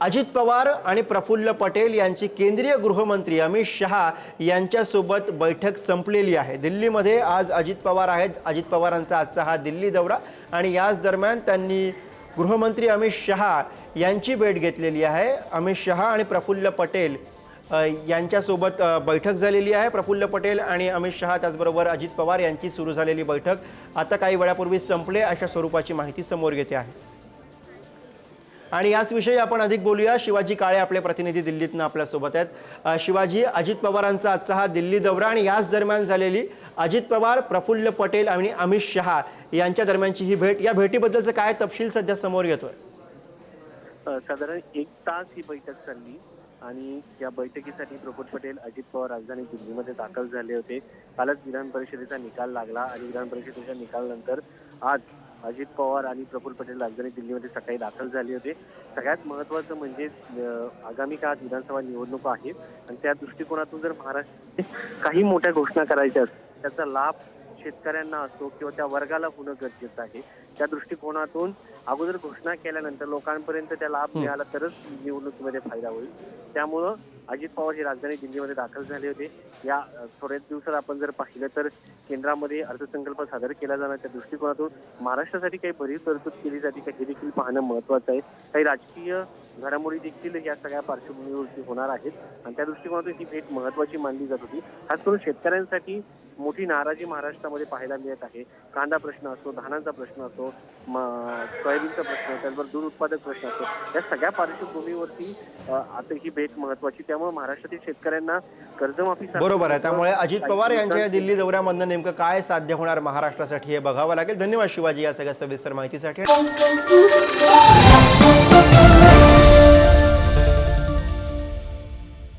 अजित पवार आणि प्रफुल्ल पटेल यांची केंद्रीय गृहमंत्री अमित शहा यांच्यासोबत बैठक संपलेली आहे. दिल्लीमध्ये आज अजित पवार आहेत. अजित पवारांचा आजचा हा दिल्ली दौरा आणि याच दरम्यान त्यांनी गृहमंत्री अमित शहा यांची भेट घेतलेली आहे. अमित शहा आणि प्रफुल्ल पटेल यांच्यासोबत बैठक झालेली आहे. प्रफुल्ल पटेल आणि अमित शहा त्याचबरोबर अजित पवार यांची सुरू झालेली बैठक आता काही वेळापूर्वी संपले अशा स्वरूपाची माहिती समोर घेते आहे. आणि याच विषयी आपण अधिक बोलूया. शिवाजी काळे आपले प्रतिनिधी दिल्लीतनं आपल्यासोबत आहेत. शिवाजी अजित पवारांचा आजचा हा दिल्ली दौरा आणि याच दरम्यान झालेली अजित पवार प्रफुल्ल पटेल आणि अमित शहा यांच्या दरम्यानची ही भेट. या भेटीबद्दलचं काय तपशील सध्या समोर येतोय? साधारण एक तास ही बैठक चालली आणि या बैठकीसाठी प्रफुल्ल पटेल अजित पवार राजधानी दिल्लीमध्ये दाखल झाले होते. कालच विधान परिषदेचा निकाल लागला आणि विधान परिषदेच्या निकालानंतर आज अजित पवार आणि प्रफुल्ल पटेल राजधानी दिल्लीमध्ये सकाळी दाखल झाले होते. सगळ्यात महत्वाचं म्हणजे आगामी काळात विधानसभा निवडणुका आहेत आणि त्या दृष्टिकोनातून जर महाराष्ट्र काही मोठ्या घोषणा करायच्या असतील त्याचा लाभ शेतकऱ्यांना असो किंवा त्या वर्गाला होणं गरजेचं आहे. त्या दृष्टिकोनातून अगोदर घोषणा केल्यानंतर लोकांपर्यंत त्या लाभ मिळाला तरच निवडणुकीमध्ये फायदा होईल. त्यामुळं अजित पवार हे राजधानी दिल्लीमध्ये दाखल झाले होते. या थोड्याच दिवसात आपण जर पाहिलं तर केंद्रामध्ये अर्थसंकल्प सादर केला जाणार त्या दृष्टिकोनातून महाराष्ट्रासाठी काही बरीच तरतूद केली जाते का हे देखील पाहणं महत्वाचं आहे. काही राजकीय घडामोडी देखील या सगळ्या पार्श्वभूमीवरती होणार आहेत. आणि त्या दृष्टिकोनातून ही भेट महत्वाची मानली जात होती. खास करून शेतकऱ्यांसाठी मोठी नाराजी महाराष्ट्रामध्ये पाहायला मिळत आहे. कांदा प्रश्न असो धानाचा प्रश्न असो सोयाबीनचा प्रश्न त्याचबरोबर दूध उत्पादक प्रश्न असो या सगळ्या पार्श्वभूमीवरती आता ही भेट महत्वाची त्यामुळे महाराष्ट्रातील शेतकऱ्यांना कर्जमाफी बरोबर आहे. त्यामुळे अजित पवार यांच्या या दिल्ली दौऱ्यामधनं नेमकं काय साध्य होणार महाराष्ट्रासाठी हे बघावं लागेल. धन्यवाद शिवाजी या सगळ्या सविस्तर माहितीसाठी.